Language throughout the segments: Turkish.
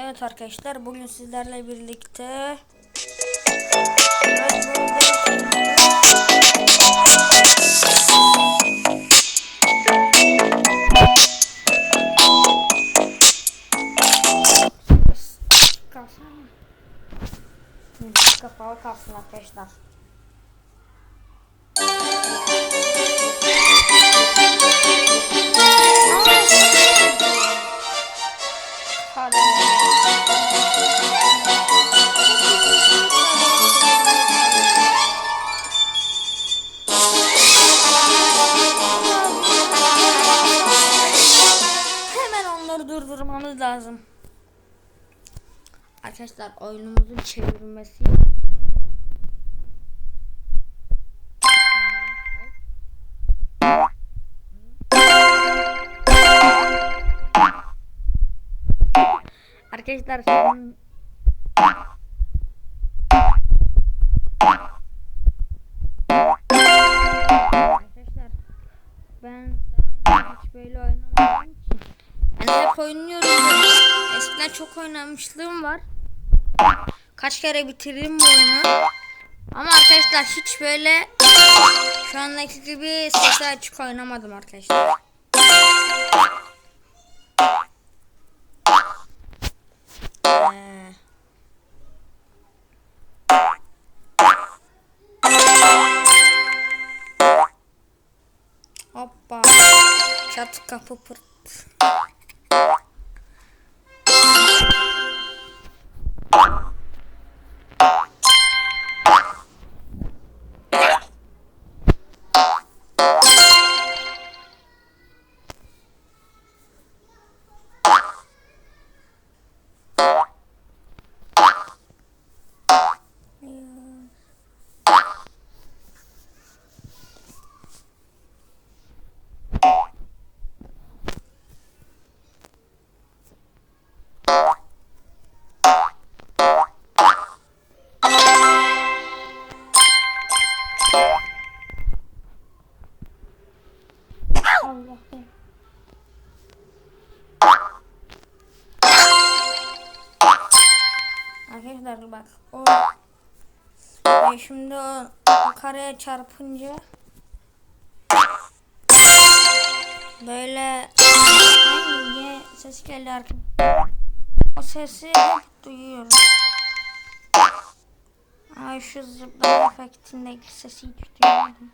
Evet arkadaşlar bugün sizlerle birlikte Kalsın. Müzik kapalı kalsın arkadaşlar. Durdurmamız lazım. Arkadaşlar oyunumuzun çevirmesi. Arkadaşlar oynuyorum. Eskiden çok oynamışlığım var. Kaç kere bitirdim bu oyunu. Ama arkadaşlar hiç böyle şu andaki gibi sesi açık oynamadım arkadaşlar. Ee, Hoppa. Çat kapı pırt. Arkadaşlar bak o e, şimdi o, o kareye çarpınca böyle niye ses geldi arkadaşlar. O sesi hep duyuyorum. Ay şu zıplama efektindeki sesi hiç duymadım.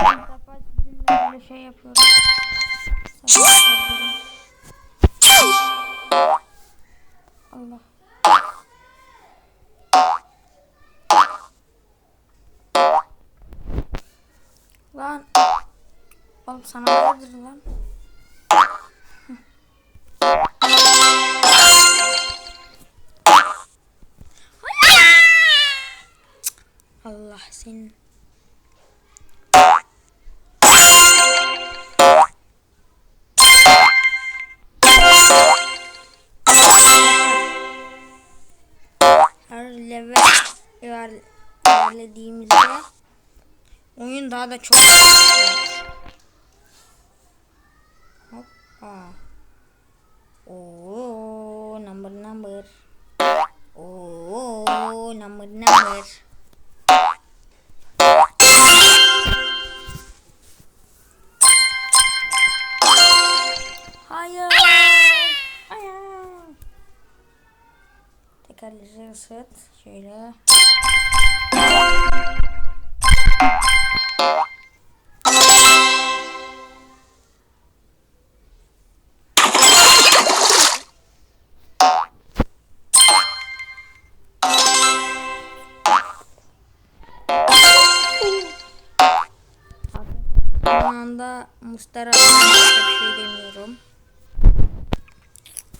İlk defa sizinle böyle şey yapıyorum. Ses yapıyorum. Lan. Oğlum sana nedir lan? Allah senin. Her level iler, ilerlediğimizde oyun daha da çok Hoppa. Oo, number number. Oo, number number. Hayır. Hayır. Tekerleri ısıt. Şöyle.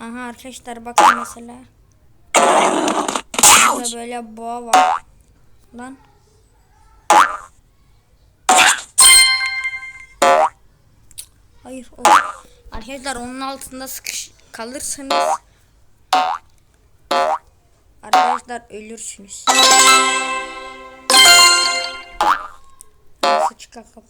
Aha arkadaşlar bakın mesela. Burada böyle boğa var. Lan. Hayır o. Arkadaşlar onun altında sıkış kalırsanız arkadaşlar ölürsünüz. Nasıl çıkar kapı?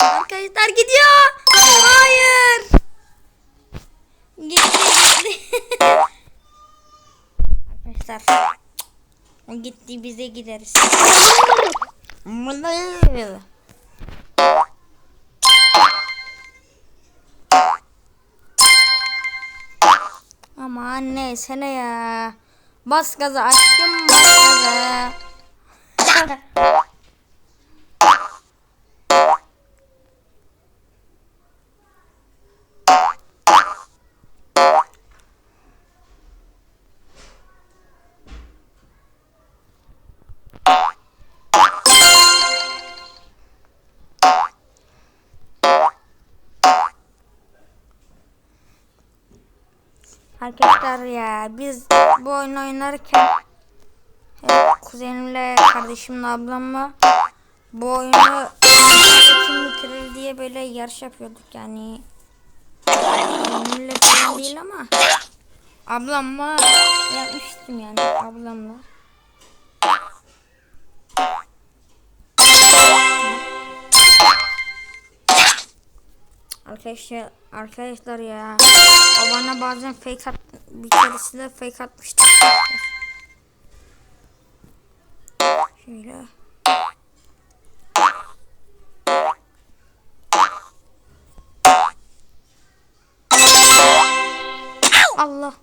Arkadaşlar gidiyor. Hayır. Gitti gitti. Arkadaşlar. O gitti bize gideriz. Ama anne sene ya. Bas gaza aşkım bas gaza. Arkadaşlar ya biz bu oyunu oynarken hep kuzenimle kardeşimle ablamla bu oyunu kim bitirir diye böyle yarış yapıyorduk yani. Kuzenimle değil ama ablamla yapmıştım yani ablamla. Arkadaşlar arkadaşlar ya o bana bazen fake at bir keresinde fake atmıştı. Şöyle. Allah.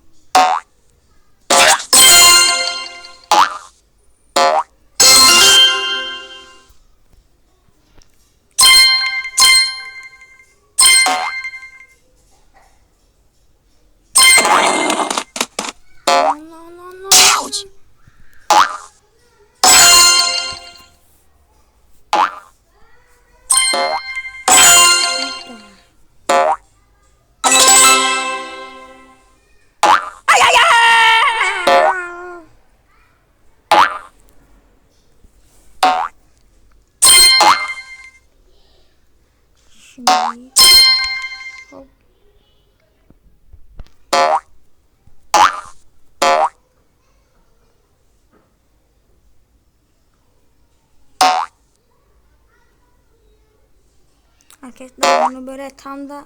Arkadaşlar bunu böyle tam da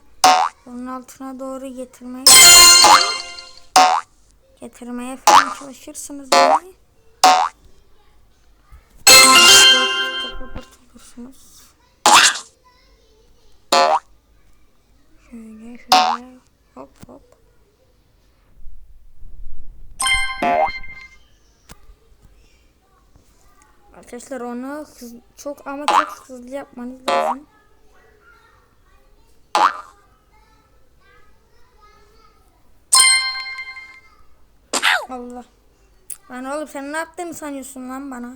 onun altına doğru getirmeye getirmeye falan çalışırsınız yani. Kapatırsunuz. Hop hop. Arkadaşlar onu hız- çok ama çok hızlı yapmanız lazım. Allah. Lan oğlum sen ne yaptığını sanıyorsun lan bana?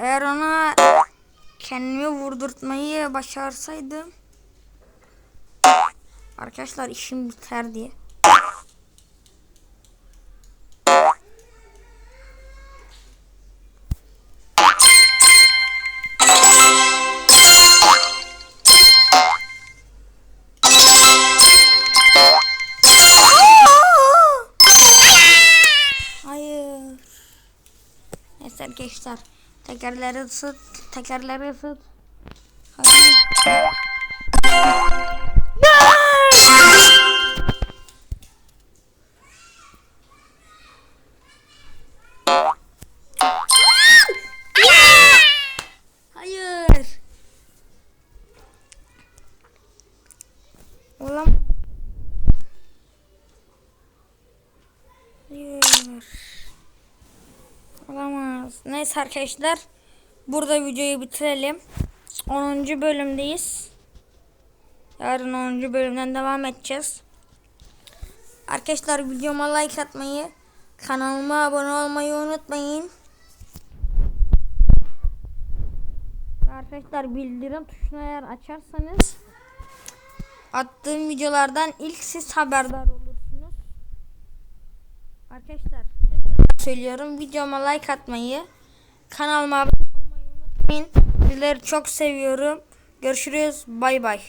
Eğer ona kendimi vurdurtmayı başarsaydım Arkadaşlar işim biter diye. Hayır. Neyse arkadaşlar. Tekerleri ısıt. Tekerleri ısıt. Hadi. Olamaz. Neyse arkadaşlar. Burada videoyu bitirelim. 10. bölümdeyiz. Yarın 10. bölümden devam edeceğiz. Arkadaşlar videoma like atmayı, kanalıma abone olmayı unutmayın. Arkadaşlar bildirim tuşuna eğer açarsanız attığım videolardan ilk siz haberdar olursunuz. Arkadaşlar söylüyorum videoma like atmayı, kanalıma abone olmayı unutmayın. Sizleri çok seviyorum. Görüşürüz. Bay bay.